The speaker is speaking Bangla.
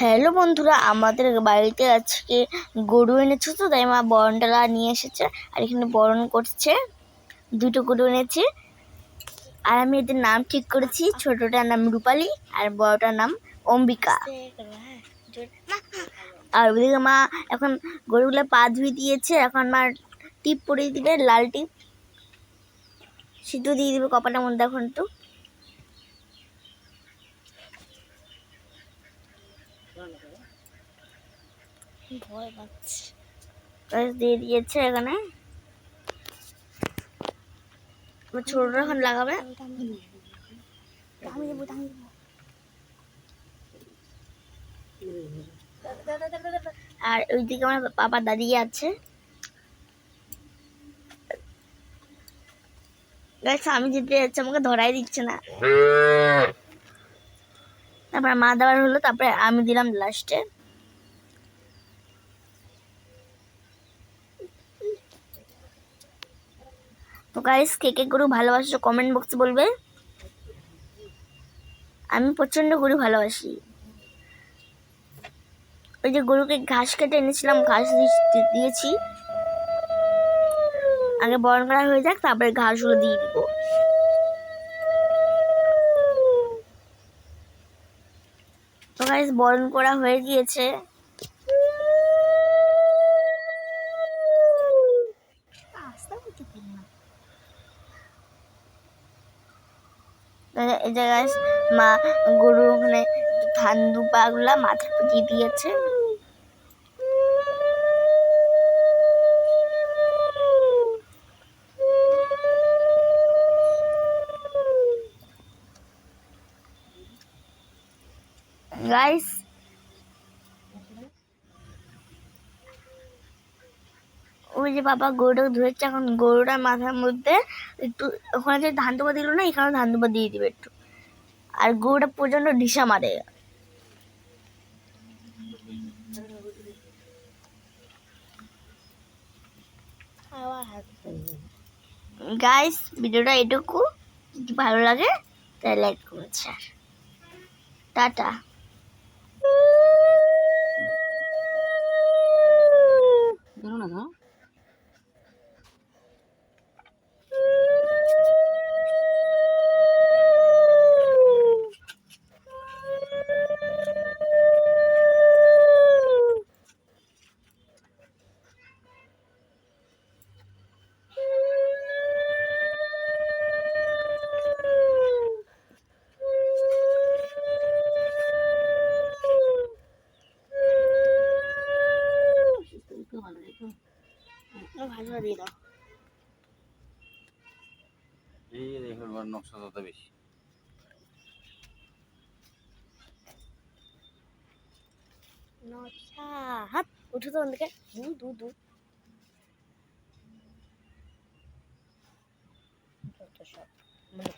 হ্যালো বন্ধুরা, আমাদের বাড়িতে আজকে গরু এনেছে তো, তাই মা বরণডালা নিয়ে এসেছে আর এখানে বরণ করছে। দুটো গরু এনেছে। আর আমি এদের নাম ঠিক করেছি, ছোটটার নাম রূপালি আর বড়টার নাম অম্বিকা। আর ওদিকে মা এখন গরুগুলো পা ধুয়ে দিয়েছে, এখন মা টিপ পরিয়ে দিবে, লাল টিপ। সিদ্ধ দিয়ে দিবে কপালের মধ্যে এখন একটু ভয় পাচ্ছি। গাছ দিয়ে দিয়েছে এখানে। ছোটটা এখন লাগাবে। আমি দেবো আমি আর ওইদিকে আমার বাবা দাঁড়িয়ে আছে। আমি যেতে যাচ্ছি আমাকে ধরাই দিচ্ছে না। তারপর মা দেওয়ার হলো তারপরে আমি দিলাম লাস্টে তো গাইস কে কে গরু ভালোবাসো কমেন্ট বক্সে বলবে। আমি প্রচণ্ড গরু ভালোবাসি। ওই যে গরুকে ঘাস কেটে এনেছিলাম, ঘাস দিয়েছি। আগে বরণ করা হয়ে যাক, তারপরে ঘাসগুলো দিয়ে দিব। তো গাইস বরণ করা হয়ে গিয়েছে আস্তে বলতে পারি না তো এই জায়গায় মা গরু ওখানে ধান দুপাগুলা মাথার দিয়ে দিয়েছে। গাইস ওই যে বাবা গরুটা ধরেছে, এখন গরুটার মাথার মধ্যে একটু, ওখানে যে ধান দুপা দিল না এখানে ধান দুপা দিয়ে দিবে একটু। আর গরুটা প্রচণ্ড ঢিসা মারে। গাইস ভিডিওটা এটুকু। যদি ভালো লাগে, তাহলে লাইক করুন টাটা। দিয়ে দাও এই দেখো এবার নকশা তত বেশি। নটা হাত উঠো তো ওদিকে। দু দু দু। যত সব মনে